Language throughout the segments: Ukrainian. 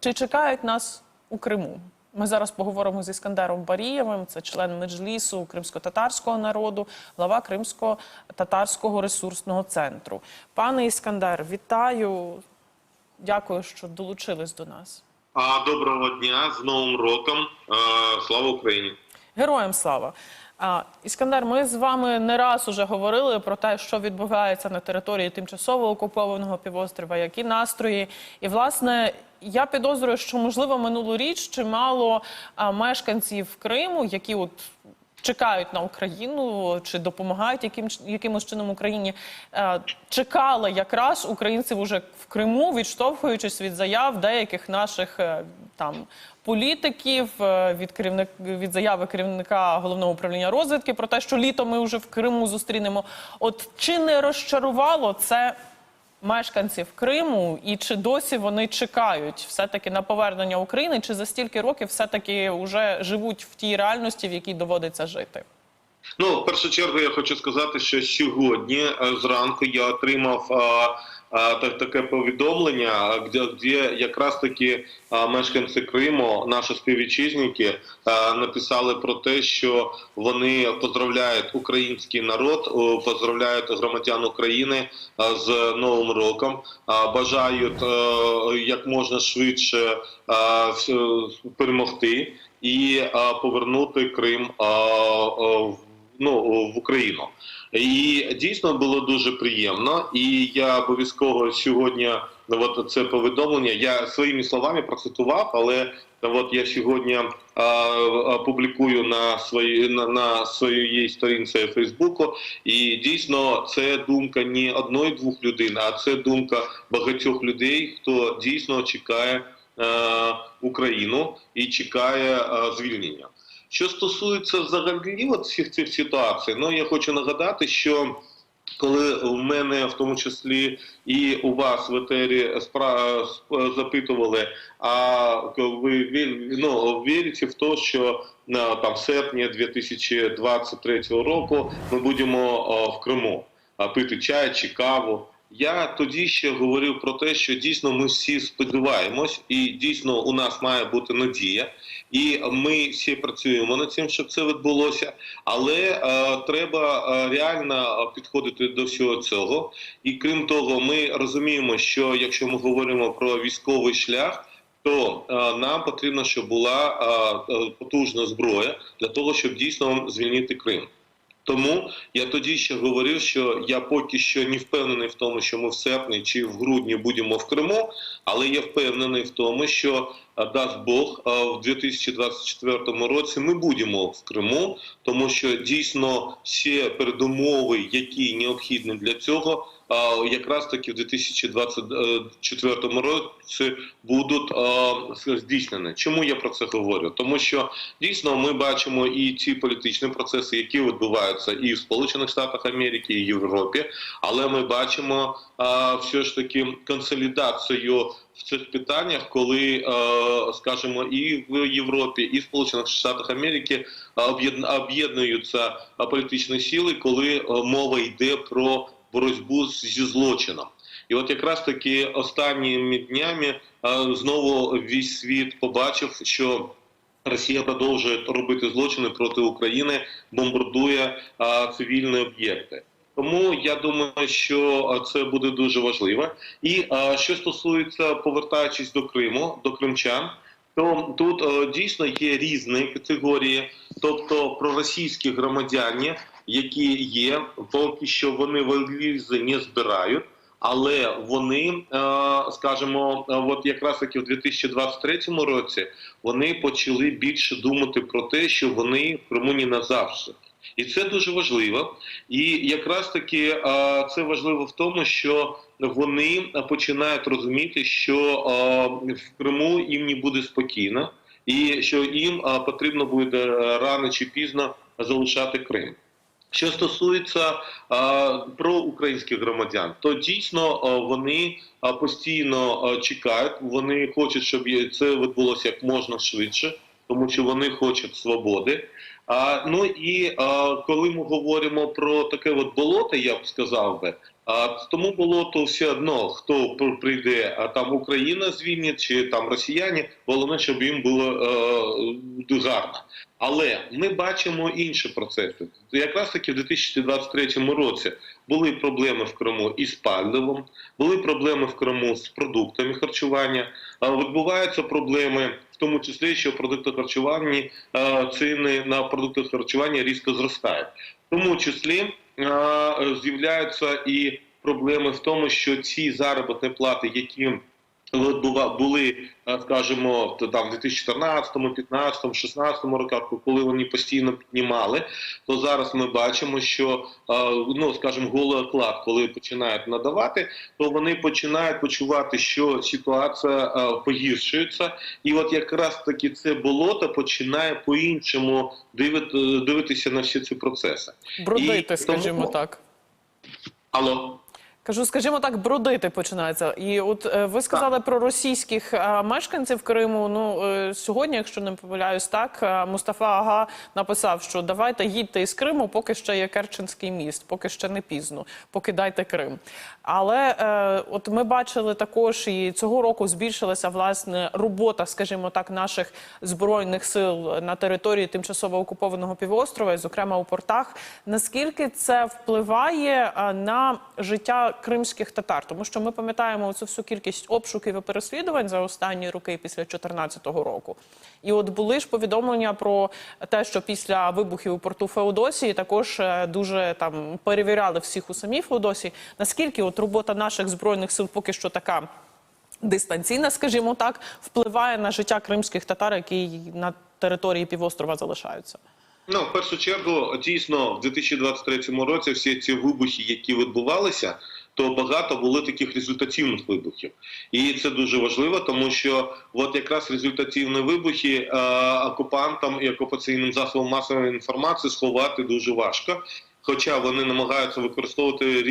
Чи чекають нас у Криму? Ми зараз поговоримо з Іскандером Барієвим, це член меджлісу кримсько-татарського народу, глава Кримсько-татарського ресурсного центру. Пане Іскандер, вітаю. Дякую, що долучились до нас. А доброго дня з Новим роком. Слава Україні! Героям слава! Іскандер, ми з вами не раз уже говорили про те, що відбувається на території тимчасово окупованого півострова, які настрої. І, власне, я підозрюю, що можливо минулоріч чимало мешканців Криму, які от чекають на Україну чи допомагають яким, якимось чином Україні, чекали якраз українців уже в Криму, відштовхуючись від заяв деяких наших е, там політиків, е, від керівник від заяви керівника головного управління розвідки про те, що літо ми вже в Криму зустрінемо. От чи не розчарувало це? Мешканців Криму, і чи досі вони чекають все-таки на повернення України, чи за стільки років все-таки вже живуть в тій реальності, в якій доводиться жити? Ну, в першу чергу, я хочу сказати, що сьогодні е, зранку я отримав е, так, таке повідомлення, де, де якраз таки мешканці Криму, наші співвітчизники, написали про те, що вони поздравляють український народ, поздравляють громадян України з Новим роком, бажають е, як можна швидше перемогти і повернути Крим ну в Україну. І дійсно було дуже приємно. І я обов'язково сьогодні ну, от це повідомлення. Я своїми словами процитував, але от я сьогодні а, публікую на своїй на, на своїй сторінці Фейсбуку. І дійсно це думка не одної-двох людей, а це думка багатьох людей, хто дійсно чекає Україну і чекає звільнення. Що стосується взагалі от всіх цих ситуацій, ну я хочу нагадати, що коли в мене в тому числі і у вас в етері спра- запитували, а ви ну, вірите в те, що там в серпні 2023 року ми будемо в Криму пити чай чи каву. Я тоді ще говорив про те, що дійсно ми всі сподіваємось, і дійсно у нас має бути надія, і ми всі працюємо над цим, щоб це відбулося. Але е, треба е, реально підходити до всього цього. І крім того, ми розуміємо, що якщо ми говоримо про військовий шлях. То е, нам потрібно, щоб була е, е, потужна зброя для того, щоб дійсно звільнити Крим. Тому я тоді ще говорив, що я поки що не впевнений в тому, що ми в серпні чи в грудні будемо в Криму, але я впевнений в тому, що е, дасть Бог е, в 2024 році ми будемо в Криму, тому що дійсно всі передумови, які необхідні для цього, якраз таки в 2024 році будуть е, здійснені. Чому я про це говорю? Тому що дійсно ми бачимо і ці політичні процеси, які відбуваються і в Сполучених Штатах Америки, і в Європі, але ми бачимо е, все ж таки консолідацію в цих питаннях, коли, е, скажімо, і в Європі, і в Сполучених Штатах Америки е, об'єднуються е, політичні сили, коли е, мова йде про боротьбу зі злочином. І от якраз таки останніми днями е, знову весь світ побачив, що Росія продовжує робити злочини проти України, бомбардує цивільні об'єкти. Тому я думаю, що це буде дуже важливо. І що стосується повертаючись до Криму, до кримчан, то тут е, дійсно є різні категорії, тобто проросійські громадяни, які є, поки що вони валізи не збирають. Але вони, е, скажімо, е, от якраз таки в 2023 році вони почали більше думати про те, що вони в Криму не назавжди. І це дуже важливо. І якраз таки е, це важливо в тому, що вони починають розуміти, що в Криму їм не буде спокійно, і що їм потрібно буде рано чи пізно залишати Крим. Що стосується а, проукраїнських громадян, то дійсно вони постійно чекають. Вони хочуть, щоб це відбулося як можна швидше, тому що вони хочуть свободи. А, ну і а, коли ми говоримо про таке от болото, я б сказав би, А тому було то все одно, хто пр- прийде, а там Україна звільнить чи там росіяни, головне, щоб їм було гарно. Але ми бачимо інші процеси. Якраз таки в 2023 році були проблеми в Криму із пальливом, були проблеми в Криму з продуктами харчування. Відбуваються проблеми, в тому числі, що продукти харчування ціни на продукти харчування різко зростають. В тому числі з'являються і проблеми в тому, що ці заробітні плати, які були, е, скажімо, там в 2014, 2015, 2016 роках, коли вони постійно піднімали, то зараз ми бачимо, що е, ну скажімо, голий оклад, коли починають надавати, то вони починають почувати, що ситуація е, погіршується, і от якраз таки це болото починає по-іншому дивити, дивитися на всі ці процеси. Бродити, скажімо тому- так. Алло. Кажу, скажімо так, бродити починається. І от е, ви сказали про російських мешканців Криму. Ну е, сьогодні, якщо не помиляюсь, так Мустафа Ага написав, що давайте їдьте із Криму, поки ще є Керченський міст, поки ще не пізно, покидайте Крим. Але е, от ми бачили також, і цього року збільшилася власне робота, скажімо так, наших збройних сил на території тимчасово окупованого півострова, і, зокрема у портах. Наскільки це впливає на життя кримських татар? Тому що ми пам'ятаємо цю всю кількість обшуків і переслідувань за останні роки після 2014 року. І от були ж повідомлення про те, що після вибухів у порту Феодосії також е, дуже там перевіряли всіх у самій Феодосії. Наскільки от робота наших збройних сил поки що така дистанційна, скажімо так, впливає на життя кримських татар, які на території півострова залишаються? Ну, в першу чергу, дійсно, в 2023 році всі ці вибухи, які відбувалися, то багато було таких результативних вибухів. І це дуже важливо, тому що от якраз результативні вибухи е, окупантам і окупаційним засобам масової інформації сховати дуже важко. Хоча вони намагаються використовувати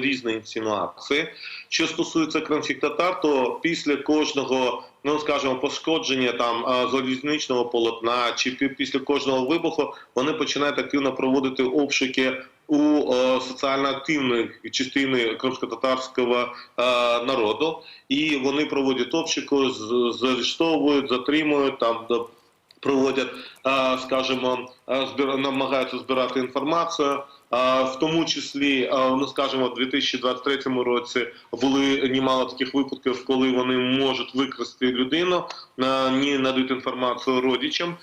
різні інсинуації. Що стосується кримських татар, то після кожного, ну скажімо, пошкодження там залізничного полотна чи пі- після кожного вибуху вони починають активно проводити обшуки у соціально активної частини кримсько-татарського народу, і вони проводять обшуки, з- заарештовують, затримують там проводять, скажімо, збір, намагаються збирати інформацію. В тому числі, ну скажімо, в 2023 році були немало таких випадків, коли вони можуть викрасти людину, не надають інформацію родичам.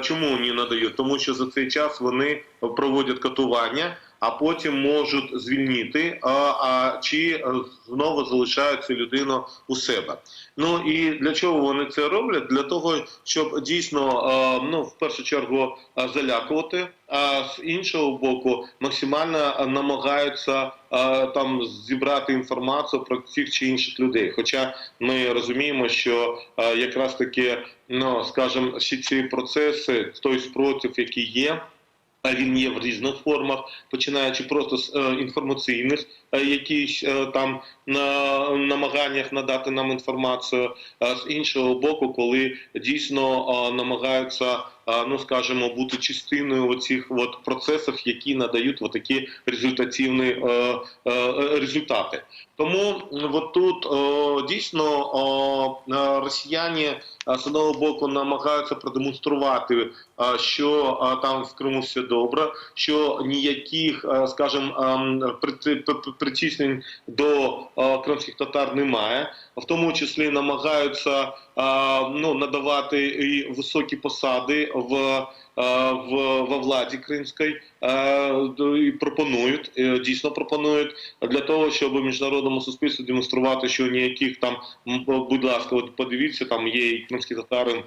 Чому не надають? Тому що за цей час вони проводять катування, а потім можуть звільнити, а, чи е, знову залишають цю людину у себе. Ну і для чого вони це роблять? Для того, щоб дійсно е, ну в першу чергу е, залякувати, а з іншого боку, максимально намагаються там зібрати інформацію про цих чи інших людей. Хоча ми розуміємо, що якраз таки, ну скажімо, всі ці процеси, той спротив, який є. А він є в різних формах, починаючи просто з е, інформаційних якісь е, там на намаганнях надати нам інформацію, з іншого боку, коли дійсно е, намагаються, е, ну скажімо, бути частиною оцих от процесів, які надають такі результативні е, е, результати. Тому от тут е, дійсно е, е, росіяни е, з одного боку намагаються продемонструвати, е, що е, там в Криму все добре, що ніяких, е, скажімо, прити- п- п- притіснень до е, кримських татар немає. В тому числі намагаються е, ну, надавати і високі посади в. е, В во владі кримській е, і пропонують дійсно пропонують для того, щоб міжнародному суспільству демонструвати, що ніяких там будь ласка, от подивіться, там є і кримські татари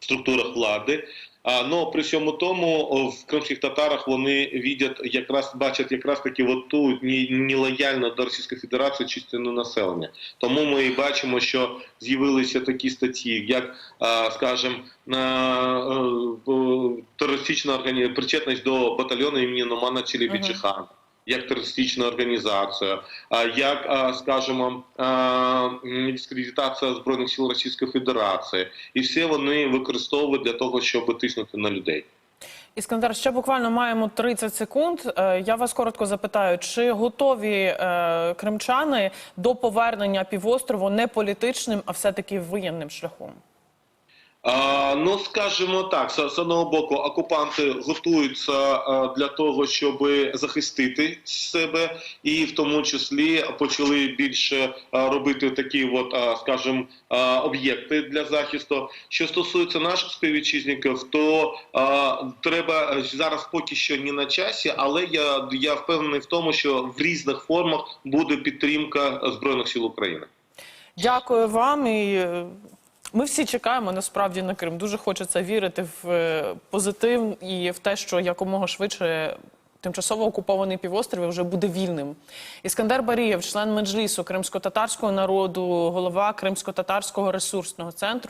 в структурах влади. А ну при всьому тому в кримських татарах вони відять якраз бачать якраз таки от ту нелояльну до Російської Федерації частину населення. Тому ми і бачимо, що з'явилися такі статті, як скажімо, е, терористична органі... причетність до батальйону імені Номана Челебічихана. Як терористична організація, як, скажімо, дискредитація збройних сил Російської Федерації, і все вони використовують для того, щоб тиснути на людей. Іскандер, ще буквально маємо 30 секунд. Е, Я вас коротко запитаю, чи готові е, кримчани до повернення півострову не політичним, а все-таки воєнним шляхом? Ну, скажімо так, з одного боку, окупанти готуються для того, щоб захистити себе, і в тому числі почали більше робити такі, от, скажімо, об'єкти для захисту. Що стосується наших співвітчизників, то треба зараз поки що не на часі, але я, я впевнений в тому, що в різних формах буде підтримка збройних сил України. Дякую вам. І ми всі чекаємо насправді на Крим. Дуже хочеться вірити в е, позитив і в те, що якомога швидше. Тимчасово окупований півострів вже буде вільним. Іскандер Барієв, член меджлісу кримсько-татарського народу, голова кримсько-татарського ресурсного центру.